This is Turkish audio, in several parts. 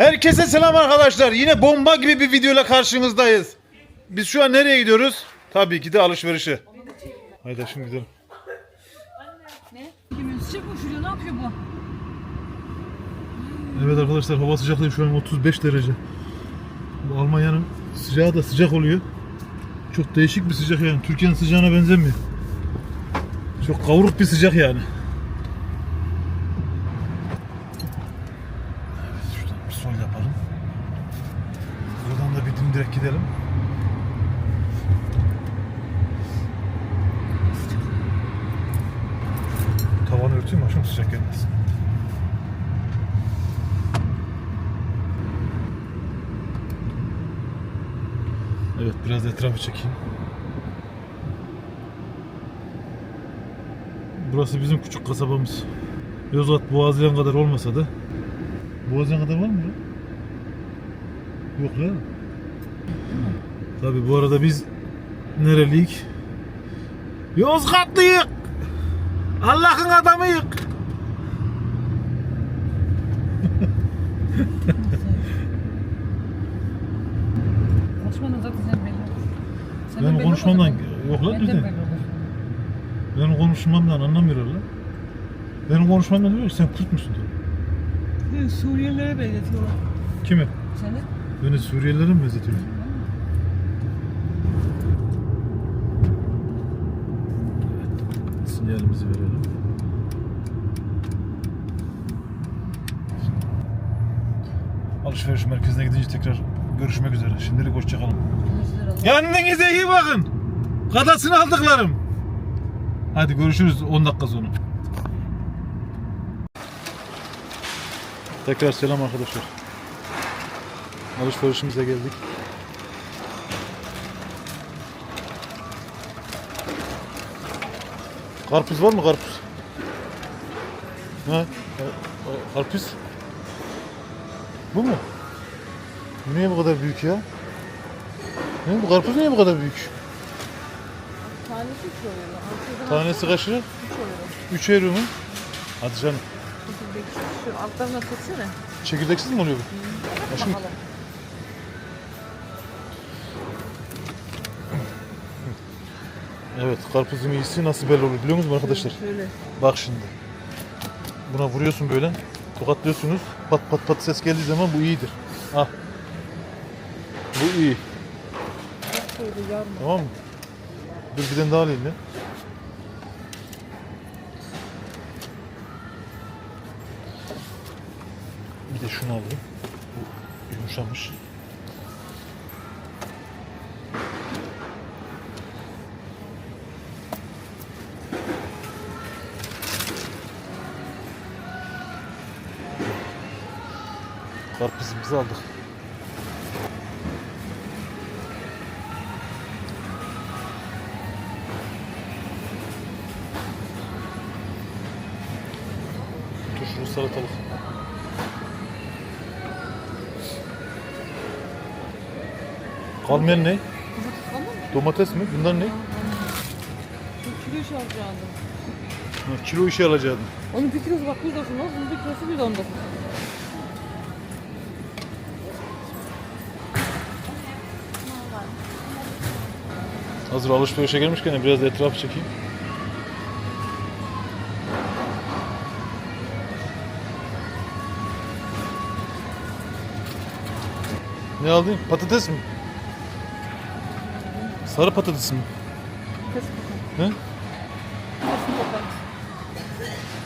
Herkese selam arkadaşlar. Yine bomba gibi bir videoyla karşınızdayız. Biz şu an nereye gidiyoruz? Tabii ki de alışverişe. Haydi şimdi gidelim. Ne? Sıcak mı üşüyor? Ne yapıyor bu? Evet arkadaşlar hava sıcaklığı şu an 35 derece. Bu Almanya'nın sıcağı da sıcak oluyor. Çok değişik bir sıcak yani. Türkiye'nin sıcağına benzemiyor. Çok kavruk bir sıcak yani. Evet sol yapalım. Buradan da bir dimdirek gidelim. Tavanı örteyim mi? Aşım sıcak gelmesin. Evet biraz etrafı çekeyim. Burası bizim küçük kasabamız. Yozgat Boğazlayan kadar olmasa da Boğazlayan kadar var mı? Yok ya. Tabi bu arada biz nereliyik? Yozgatlıyık. Allah'ın adamıyık. Konuşmanın zaten sen belli. Senden Benim konuşmamdan yok lan dedi. Benim konuşmamdan anlamıyorlar lan. Benim konuşmamdan diyor ki sen Kürt müsün diyor. Suriyelilere benzetiyorlar. Kimi? Seni? Beni Suriyelilere mi benzetiyor? Evet. Sinyalimizi verelim. Alışveriş merkezine gidince tekrar görüşmek üzere. Şimdilik hoşçakalın. Kendinize iyi bakın. Kadasını aldıklarım. Hadi görüşürüz 10 dakika sonra. Tekrar selam arkadaşlar. Alışverişimize geldik. Karpuz var mı karpuz? Ha? Karpuz? Bu mu? Bu niye bu kadar büyük ya? Ne bu karpuz niye bu kadar büyük? Tanesi 3 euro. Tanesi kaç lira? 3 euro. 3 euro mu? Hadi canım. Şu altlarına seçsene. Çekirdeksiz mi oluyor bu? Aşkım, Bakalım. Evet karpuzun iyisi nasıl belli olur biliyor musunuz arkadaşlar? Şöyle. Bak şimdi. Buna vuruyorsun böyle. Tokatlıyorsunuz. Pat pat pat ses geldiği zaman bu iyidir. Ah. Bu iyi. Tamam mı? Dur bir tane daha alayım ya. Bir de şunu alayım. Bu yumuşamış. Karpuzumuzu aldık. Turşulu salatalık. Kalmayan ne? Domates mi? Bunlar ne? Bir kilo iş alacaktım. Ha, kilo işi alacaktım. Onun bir kilosu bak 190 bunun bir kilosu 119. Hazır alışverişe gelmişken biraz da etrafı çekeyim. Ne aldın? Patates mi? Sarı patates mi? Kesin bakalım.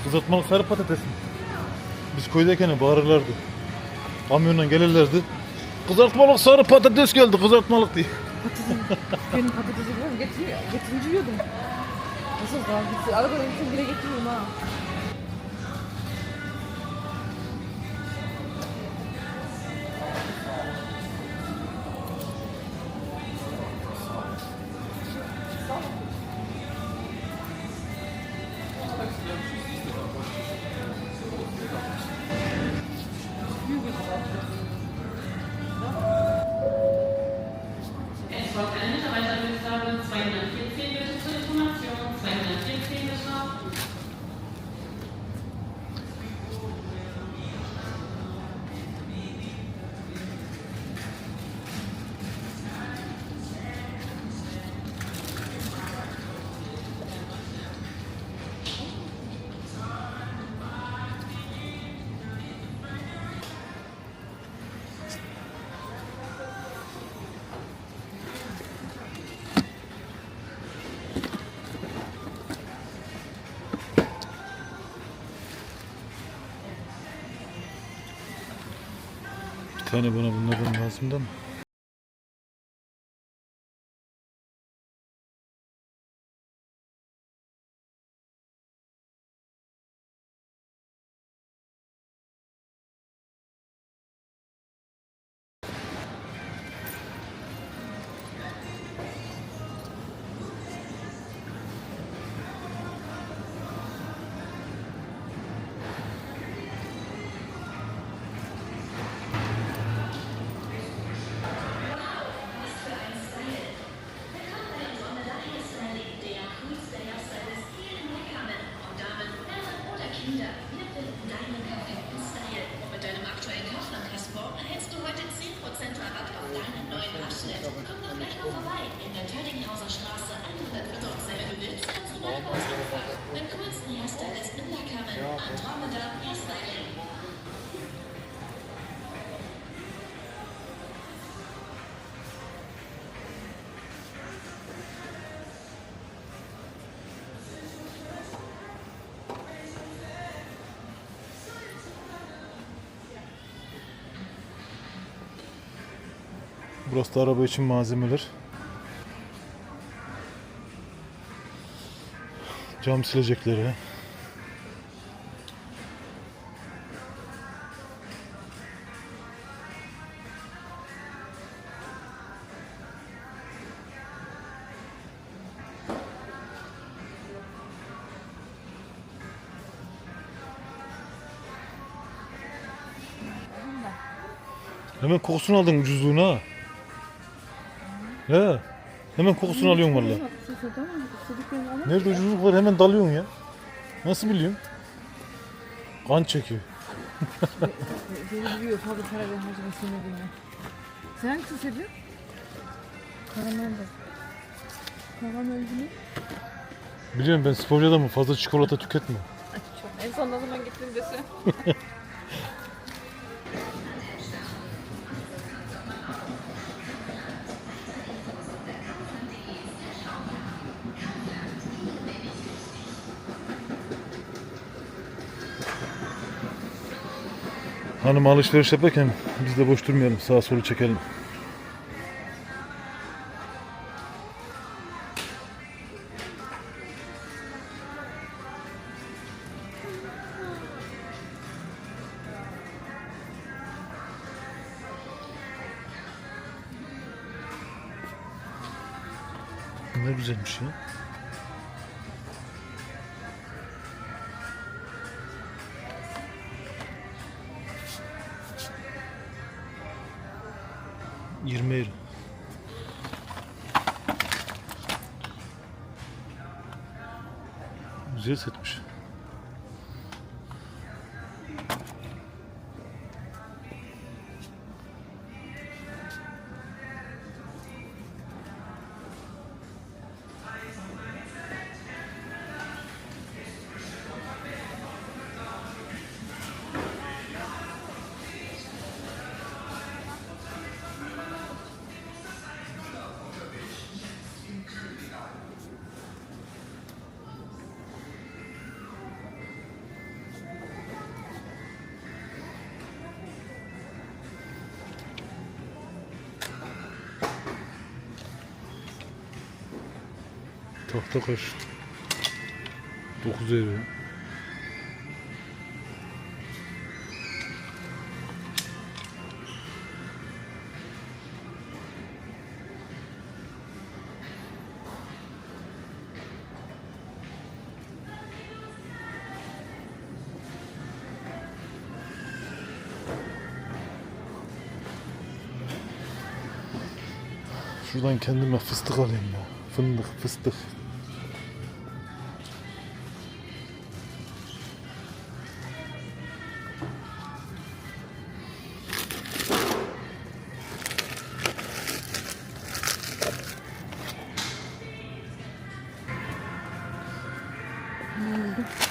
Kızartmalı sarı patates mi? Biz köydeyken bağırırlardı. Kamyondan gelirlerdi. Kızartmalık sarı patates geldi kızartmalık diye. Benim patatesi biliyorum. Getiriyor. Getirince yiyordum. Nasıl daha gitti? Arabadan gittim bile getiriyorum ha. Tane bana bunlardan lazım da mı? Burası da araba için malzemeler. Cam silecekleri. Hemen kokusunu aldın ucuzluğuna. He. Hemen kokusunu alıyorsun valla. Nerede ucuzluk var hemen dalıyorsun ya. Nasıl biliyorsun? Kan çekiyor. Beni biliyor fazla para ver harcama sevmediğini. Sen hangisini seviyorsun? Karamel de. Karamel mi? Biliyorum ben sporcu adamım fazla çikolata tüketme. Çok. En son ne zaman gittin dese. Hanım alışveriş yaparken biz de boş durmayalım sağa solu çekelim. Ne güzelmiş ya. Yirmi euro. Güzel setmiş. Tahta kaş. 9 euro. Şuradan kendime fıstık alayım ya. Fındık, fıstık. Ne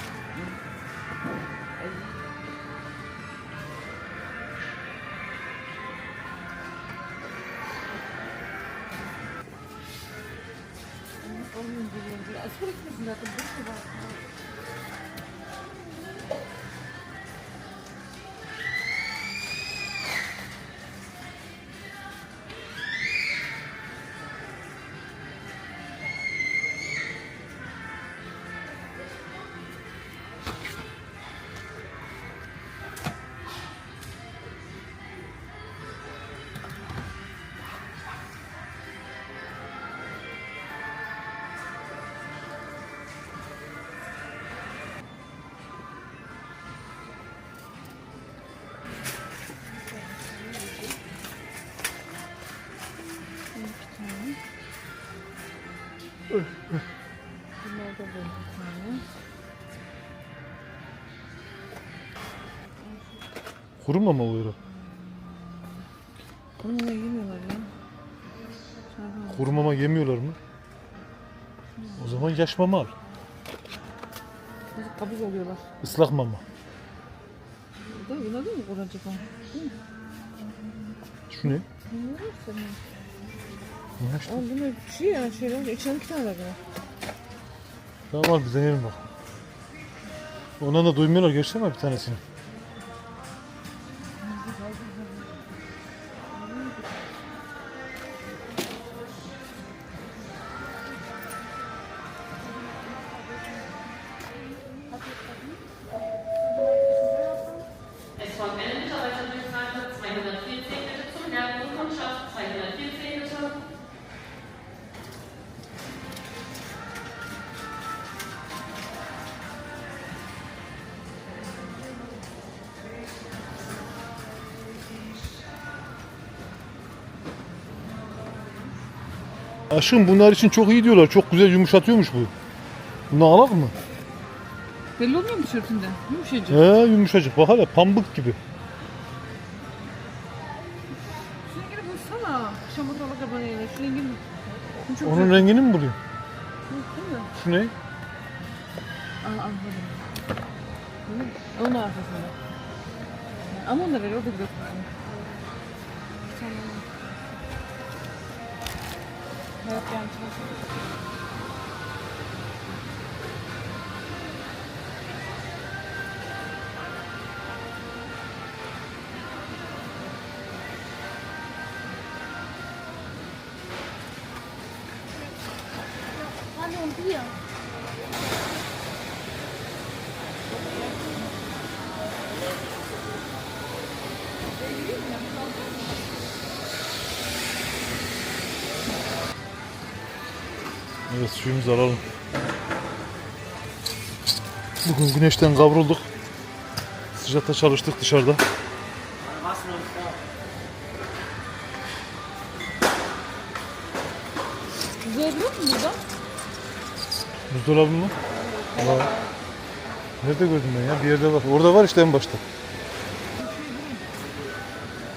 Bunlar da böyle tane. Mama oluyor. Bunu yemiyorlar ya. Çarpar. Kuru mama yemiyorlar mı? O zaman yaş mama al. Kabız oluyorlar. Islak mama. Bu da yine değil mi kuracak o? Değil mi? Şu ne? Bilmiyorum işte? Ama bunu şey ya şeyler içine iki tane var ya. Tamam al bir deneyelim bak. Ondan da duymuyorlar ama bir tanesini. Aşkım bunlar için çok iyi diyorlar. Çok güzel yumuşatıyormuş bu. Bunu alak mı? Belli olmuyor mu tişörtünde? Yumuşacık. He yumuşacık. Bak hele pambık gibi. Şuna geri baksana. Şamatalı kabanıyla. Şuna geri Bu çok Onun güzel. rengini mi buluyor? Değil mi? Şu ne? Al al? Onun arkasında. Ama onu da ver, o da güzel. ma è piangendo suyumuzu alalım. Bugün güneşten kavrulduk. Sıcakta çalıştık dışarıda. Duruyor mu burada? Buzdolabı mı? Var. Nerede gördüm ben ya? Bir yerde var. Orada var işte en başta.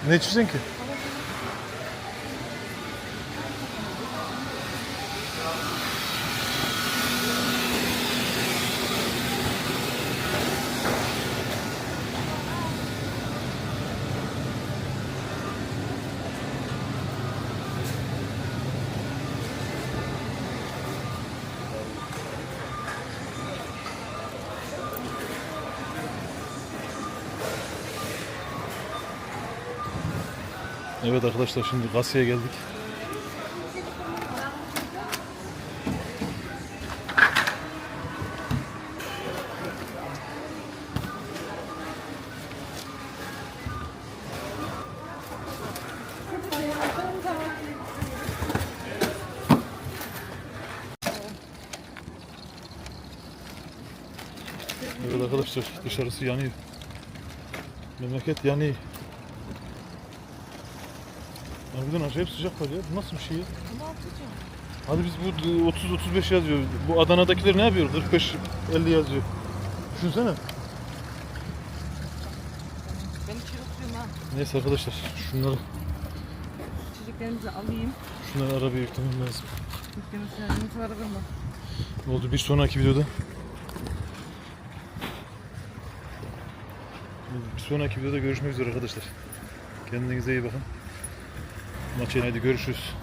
Ne içeceksin ki? Evet arkadaşlar şimdi kasaya geldik. Evet arkadaşlar dışarısı yanıyor. Memleket yanıyor. Harbiden acayip sıcak var ya. Bu nasıl bir şey ya? Hadi biz bu 30-35 yazıyor. Bu Adana'dakiler ne yapıyor? 45-50 yazıyor. Düşünsene. Ben içeri oturuyorum ha. Neyse arkadaşlar şunları İçeceklerimizi alayım. şunları arabaya yüklemem lazım. Yüklemesi lazım. Yoksa arabam var. Oldu bir sonraki videoda. Bir sonraki videoda görüşmek üzere arkadaşlar. Kendinize iyi bakın. Maçı hadi görüşürüz.